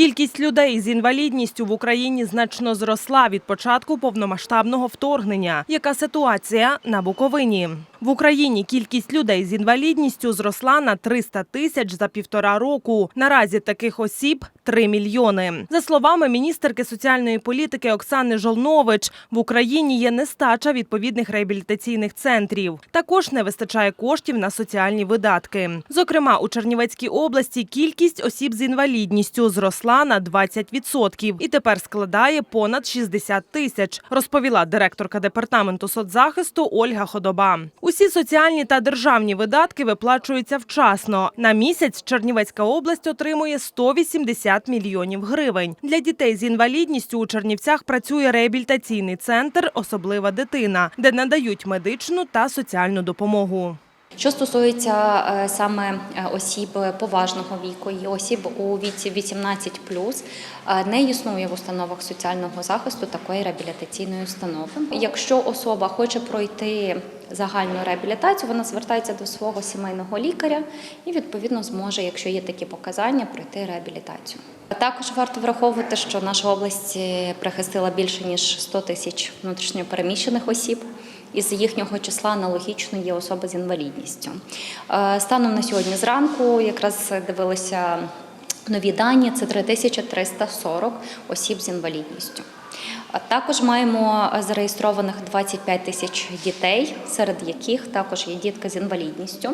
Кількість людей з інвалідністю в Україні значно зросла від початку повномасштабного вторгнення. Яка ситуація на Буковині? В Україні кількість людей з інвалідністю зросла на 300 тисяч за півтора року. Наразі таких осіб 3 мільйони. За словами міністерки соціальної політики Оксани Жолнович, в Україні є нестача відповідних реабілітаційних центрів. Також не вистачає коштів на соціальні видатки. Зокрема, у Чернівецькій області кількість осіб з інвалідністю зросла на 20% і тепер складає понад 60 тисяч, розповіла директорка департаменту соцзахисту Ольга Ходоба. Усі соціальні та державні видатки виплачуються вчасно. На місяць Чернівецька область отримує 180 мільйонів гривень. Для дітей з інвалідністю у Чернівцях працює реабілітаційний центр Особлива дитина, де надають медичну та соціальну допомогу. Що стосується е, саме е, осіб поважного віку і осіб у віці 18 е, не існує в установах соціального захисту такої реабілітаційної установи. Якщо особа хоче пройти загальну реабілітацію, вона звертається до свого сімейного лікаря і відповідно зможе, якщо є такі показання, пройти реабілітацію. Також варто враховувати, що наша область прихистила більше ніж 100 тисяч внутрішньопереміщених осіб. Із їхнього числа аналогічно є особи з інвалідністю. Е, Станом на сьогодні зранку якраз дивилися нові дані: це 3340 осіб з інвалідністю. Також маємо зареєстрованих 25 тисяч дітей, серед яких також є дітки з інвалідністю.